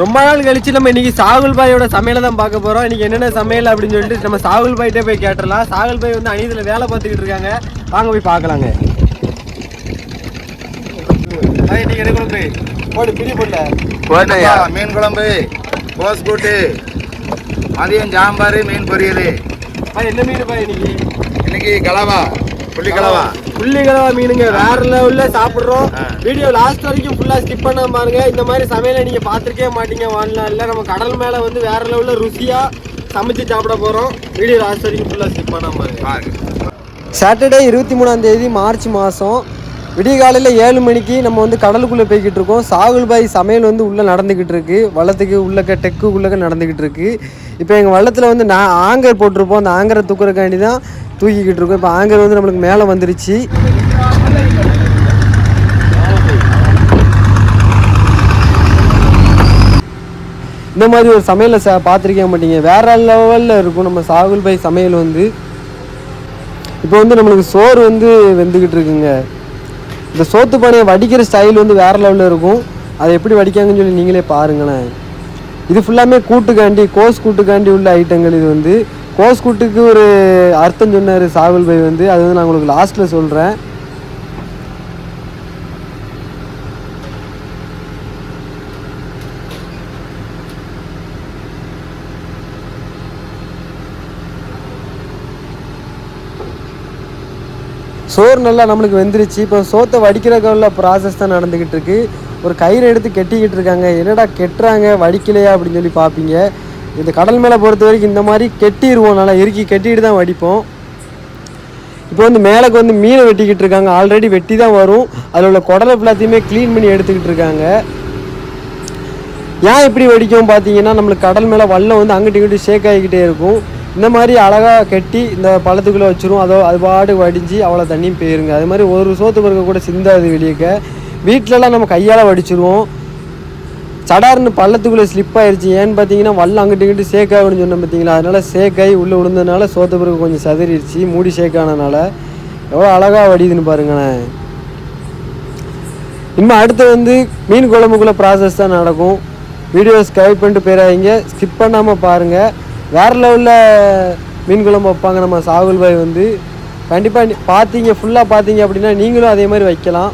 ரொம்ப நாள் கழிச்சு நம்ம இன்னைக்கு சாகுல் பாயோட சமையலை தான் பார்க்க போறோம். இன்னைக்கு என்னென்ன சமையல் அப்படின்னு சொல்லிட்டு நம்ம சாகுல் பாய்கிட்டே போய் கேட்டுடலாம். சாகுல் பாய் வந்து அநீதியில் வேலை பார்த்துக்கிட்டு இருக்காங்க. வாங்க போய் பார்க்கலாங்க. இன்னைக்கு என்ன குழம்பு? போடு பிடி போடல. மீன் குழம்பு கோஸ் கூட்டு மதியம் சாம்பார் மீன் பொரியல். என்ன மீன் பாய் இன்னைக்கு? இன்னைக்கு கலவா புள்ளி கலவா. புள்ளி கலவா மீனுங்க. வேற லெவல்ல சாப்பிடுறோம். வீடியோ லாஸ்ட் வரைக்கும் ஃபுல்லா ஸ்கிப் பண்ணாம பாருங்க. இந்த மாதிரி சமையலை நீங்க பார்த்திருக்கவே மாட்டீங்க வாழ்நாள்ல. நம்ம கடல் மேல வந்து வேற லெவல்ல ருசியா சமைச்சு சாப்பிட போறோம். வீடியோ லாஸ்ட் வரைக்கும் ஃபுல்லா ஸ்கிப் பண்ணாம பாருங்க. சாட்டர்டே இருபத்தி மூணாம் தேதி மார்ச் மாதம் விடிய காலையில் ஏழு மணிக்கு நம்ம வந்து கடலுக்குள்ளே போய்கிட்டு இருக்கோம். சாகுல் பாய் சமையல் வந்து உள்ளே நடந்துக்கிட்டு இருக்கு. வள்ளத்துக்கு உள்ளக்க டெக்கு உள்ளக்க நடந்துக்கிட்டு இருக்கு. இப்போ எங்கள் வள்ளத்தில் வந்து நான் ஆங்கர் போட்டிருப்போம். அந்த ஆங்கரை தூக்குறக்காண்டி தான் தூக்கிக்கிட்டு இருக்கோம். இப்போ ஆங்கர் வந்து நம்மளுக்கு மேலே வந்துருச்சு. இந்த மாதிரி ஒரு சமையலை ச பார்த்துருக்க மாட்டீங்க. வேற லெவலில் இருக்கும் நம்ம சாகுல் பாய் சமையல் வந்து. இப்போ வந்து நம்மளுக்கு சோறு வந்து வெந்துக்கிட்டு இருக்குங்க. இந்த சோத்து பானையை வடிக்கிற ஸ்டைல் வந்து வேறு லெவலில் இருக்கும். அதை எப்படி வடிக்காங்கன்னு சொல்லி நீங்களே பாருங்களேன். இது ஃபுல்லாமே கூட்டுக்காண்டி கோஸ் கூட்டுக்காண்டி உள்ள ஐட்டங்கள் இது வந்து. கோஸ் கூட்டுக்கு ஒரு அர்த்தம் சொன்னார் சாகுல் பை வந்து. அது வந்து நான் உங்களுக்கு லாஸ்ட்டில் சொல்கிறேன் சோறு நல்லா நம்மளுக்கு வெந்துருச்சு. இப்போ சோத்தை வடிக்கிறதுக்குள்ள ப்ராசஸ் தான் நடந்துக்கிட்டு இருக்கு. ஒரு கயிறு எடுத்து கெட்டிக்கிட்டு இருக்காங்க. என்னடா கெட்டுறாங்க? வடிக்கலையா அப்படின்னு சொல்லி பார்ப்பீங்க. இந்த கடல் மேலே பொறுத்த வரைக்கும் இந்த மாதிரி கெட்டிடுவோம் நல்லா இறுக்கி கெட்டிட்டு தான் வடிப்போம். இப்போ வந்து மேலேக்கு வந்து மீனை வெட்டிக்கிட்டு இருக்காங்க. ஆல்ரெடி வெட்டி தான் வரும். அதில் உள்ள குடலை எல்லாத்தையுமே க்ளீன் பண்ணி எடுத்துக்கிட்டு இருக்காங்க. ஏன் இப்படி வெடிக்கும் பார்த்தீங்கன்னா நம்மளுக்கு கடல் மேலே வல்லம் வந்து அங்கிட்டு இங்கிட்டு ஷேக் ஆகிக்கிட்டே இருக்கும். இந்த மாதிரி அழகாக கட்டி இந்த பழத்துக்குள்ளே வச்சிரும். அதோ அது பாடு வடிஞ்சு அவ்வளோ தண்ணியும் போயிருங்க. அது மாதிரி ஒரு சோத்து பருக்க கூட சிந்தாது வெளியேக்க. வீட்டிலலாம் நம்ம கையால் வடிச்சிருவோம். சடார்னு பள்ளத்துக்குள்ளே ஸ்லிப் ஆயிடுச்சு ஏன்னு பார்த்தீங்கன்னா வல்ல அங்கிட்டு இங்கிட்டு சேக் ஆகணும்னு சொன்னேன் பார்த்தீங்களா அதனால் சேக் ஆகி உள்ளே விழுந்ததுனால சோத்த பருக்க கொஞ்சம் சதறிடுச்சு. மூடி ஷேக் ஆனதுனால எவ்வளோ அழகாக வடியுதுன்னு பாருங்களேன். இன்னும் அடுத்து வந்து மீன் குழம்புக்குள்ளே ப்ராசஸ் தான் நடக்கும். வீடியோ ஸ்கைப் பண்ணிட்டு போயிடாதீங்க. ஸ்கிப் பண்ணாமல் பாருங்கள் வேறு லெவலில் மீன் குழம்பு வைப்பாங்க. நம்ம சாகுல் பாய் வந்து கண்டிப்பாக பார்த்தீங்க ஃபுல்லாக பார்த்தீங்க அப்படின்னா நீங்களும் அதே மாதிரி வைக்கலாம்.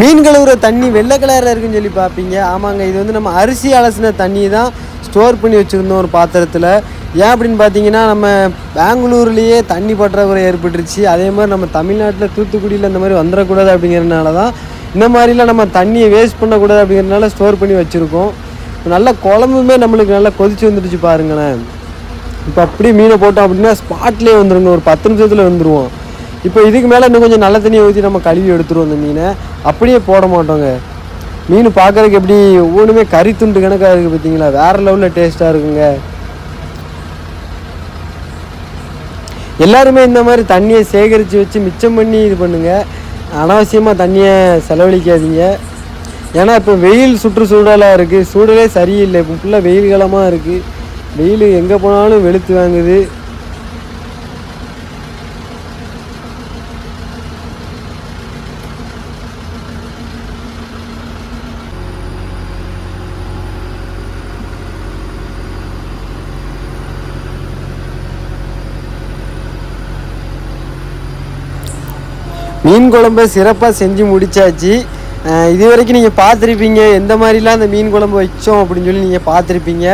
மீன் கழுவுற தண்ணி வெள்ளை கலரில் இருக்குன்னு சொல்லி பார்ப்பீங்க. ஆமாங்க இது வந்து நம்ம அரிசி அலசின தண்ணி தான் ஸ்டோர் பண்ணி வச்சுருந்தோம் ஒரு பாத்திரத்தில். ஏன் அப்படின்னு பார்த்தீங்கன்னா நம்ம பெங்களூர்லேயே தண்ணி பற்றாக்குறை ஏற்பட்டுருச்சு. அதே மாதிரி நம்ம தமிழ்நாட்டில் தூத்துக்குடியில் இந்த மாதிரி வந்துடக்கூடாது அப்படிங்கிறதுனால தான் இந்த மாதிரிலாம் நம்ம தண்ணியை வேஸ்ட் பண்ணக்கூடாது அப்படிங்கிறதுனால ஸ்டோர் பண்ணி வச்சுருக்கோம். நல்ல குழம்புமே நம்மளுக்கு நல்லா கொதிச்சு வந்துடுச்சு பாருங்களேன். இப்போ அப்படியே மீனை போட்டோம் அப்படின்னா ஸ்பாட்லேயே வந்துருங்க ஒரு பத்து நிமிஷத்தில் வந்துடுவோம் இப்போ இதுக்கு மேலே இன்னும் கொஞ்சம் நல்ல தண்ணியை ஊற்றி நம்ம கழுவி எடுத்துருவோம் அந்த மீனை அப்படியே போட மாட்டோங்க. மீன் பார்க்கறதுக்கு எப்படி ஒவ்வொன்றுமே கறி துண்டு கணக்காக இருக்குது பார்த்தீங்களா? வேறு லெவலில் டேஸ்ட்டாக இருக்குங்க. எல்லாருமே இந்த மாதிரி தண்ணியை சேகரித்து வச்சு மிச்சம் பண்ணி இது பண்ணுங்கள் அனாவசியமாக தண்ணியை செலவழிக்காதீங்க. ஏன்னா இப்போ வெயில் சுற்றுச்சூழலாக இருக்குது சூழலே சரியில்லை. இப்போ ஃபுல்லாக வெயில் காலமாக இருக்குது வெயில் எங்கே போனாலும் வெளுத்து வாங்குது. மீன் குழம்பை சிறப்பாக செஞ்சு முடிச்சாச்சு. இது வரைக்கும் நீங்கள் பார்த்துருப்பீங்க எந்த மாதிரிலாம் அந்த மீன் குழம்பு வச்சோம் அப்படின்னு சொல்லி நீங்கள் பார்த்துருப்பீங்க.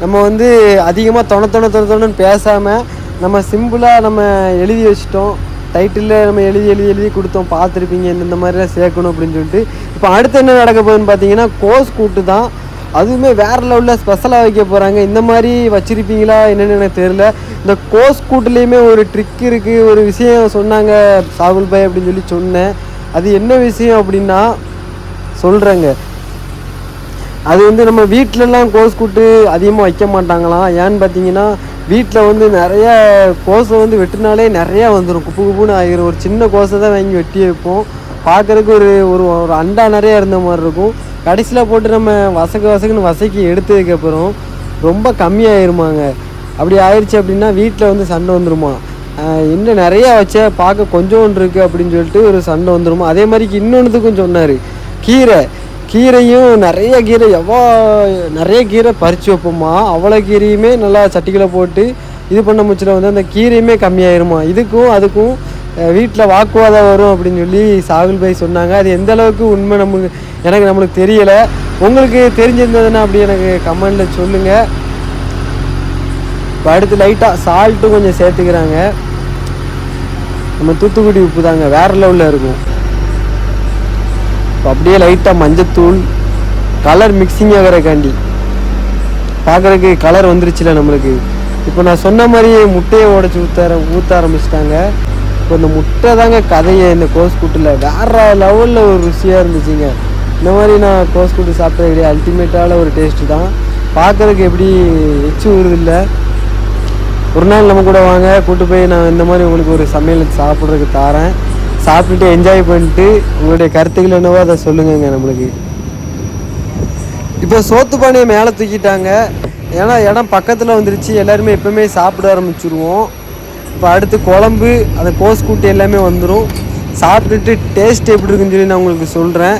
நம்ம வந்து அதிகமாக தொண தொண தொண தொணன்னு பேசாமல் நம்ம சிம்பிளாக நம்ம எழுதி வச்சிட்டோம். டைட்டிலில் நம்ம எழுதி எழுதி எழுதி கொடுத்தோம். பார்த்துருப்பீங்க இந்த மாதிரிலாம் சேர்க்கணும் அப்படின்னு சொல்லிட்டு. இப்போ அடுத்து என்ன நடக்க போகுதுன்னு பார்த்தீங்கன்னா கோஸ் கூட்டு தான். அதுவுமே வேறு லெவலில் ஸ்பெஷலாக வைக்க போகிறாங்க இந்த மாதிரி வச்சுருப்பீங்களா என்னென்னு எனக்கு தெரில இந்த கோஸ் கூட்டுலேயுமே ஒரு ட்ரிக் இருக்குது ஒரு விஷயம் சொன்னாங்க சாகுல் பாய் அப்படின்னு சொல்லி சொன்னேன். அது என்ன விஷயம் அப்படின்னா சொல்கிறேங்க அது வந்து நம்ம வீட்டிலலாம் கோஸ் கூட்டு அதிகமாக வைக்க மாட்டாங்களாம். ஏன்னு பார்த்தீங்கன்னா வீட்டில் வந்து நிறைய கோஸை வந்து வெட்டினாலே நிறையா வந்துடும் குப்பு குப்புன்னு ஆகிரும் ஒரு சின்ன கோஸை தான் வாங்கி வெட்டி வைப்போம். பார்க்குறதுக்கு ஒரு ஒரு ஒரு அண்டா நிறையா இருந்த மாதிரி இருக்கும். கடைசியில் போட்டு நம்ம வசக்கு வசக்குன்னு வசக்கி எடுத்ததுக்கப்புறம் ரொம்ப கம்மியாயிருமாங்க. அப்படி ஆயிடுச்சு அப்படின்னா வீட்டில் வந்து சண்டை வந்துருமா? இன்னும் நிறையா வச்ச பார்க்க கொஞ்சோண்டு இருக்குது அப்படின்னு சொல்லிட்டு ஒரு சண்டை வந்துருமா? அதே மாதிரிக்கு இன்னொன்றுத்துக்கும் சொன்னார். கீரை. கீரையும் நிறைய கீரை எவ்வளோ நிறைய கீரை பறித்து வைப்போம்மா அவ்வளோ கீரையுமே நல்லா சட்டிகளை போட்டு இது பண்ண முச்சில் வந்து அந்த கீரையுமே கம்மியாயிருமா? இதுக்கும் அதுக்கும் வீட்டில் வாக்குவாதம் வரும் அப்படின்னு சொல்லி சாகுல் பாய் சொன்னாங்க. அது எந்த அளவுக்கு உண்மை நமக்கு எனக்கு நம்மளுக்கு தெரியலை. உங்களுக்கு தெரிஞ்சிருந்ததுன்னா அப்படி எனக்கு கமெண்டில் சொல்லுங்கள் இப்போ அடுத்து லைட்டாக சால்ட்டும் கொஞ்சம் சேர்த்துக்கிறாங்க. நம்ம தூத்துக்குடி உப்பு தாங்க வேறு லெவலில் இருக்கும். இப்போ அப்படியே லைட்டாக மஞ்சத்தூள் கலர் மிக்சிங் ஆகிறக்காண்டி பார்க்குறக்கு கலர் வந்துருச்சுல நம்மளுக்கு. இப்போ நான் சொன்ன மாதிரியே முட்டையை உடச்சி ஊற்ற ஊற்ற ஆரம்பிச்சிட்டாங்க. இப்போ இந்த முட்டை தாங்க கதையை இந்த கோஸ் கூட்டில். வேறு லெவலில் ஒரு ருசியாக இருந்துச்சுங்க. இந்த மாதிரி நான் கோஸ் கூட்டு சாப்பிட்டது கிடையாது அல்டிமேட்டான ஒரு டேஸ்ட்டு தான். பார்க்குறதுக்கு எப்படி எச்சு இல்லை? ஒரு நாள் நம்ம கூட வாங்க கூட்டு போய் நான் இந்த மாதிரி உங்களுக்கு ஒரு சமையல் சாப்பிட்றதுக்கு தாரேன். சாப்பிட்டுட்டு என்ஜாய் பண்ணிட்டு உங்களுடைய கருத்துக்கள் என்னவோ அதை சொல்லுங்கங்க நம்மளுக்கு. இப்போ சோத்து பானையை மேலே தூக்கிட்டாங்க. ஏன்னா இடம் பக்கத்தில் வந்துருச்சு. எல்லாருமே எப்பவுமே சாப்பிட ஆரம்பிச்சிருவோம். இப்போ அடுத்து குழம்பு அந்த கோஸ் கூட்டு எல்லாமே வந்துடும் சாப்பிட்டுட்டு டேஸ்ட் எப்படி இருக்குன்னு சொல்லி நான் உங்களுக்கு சொல்கிறேன்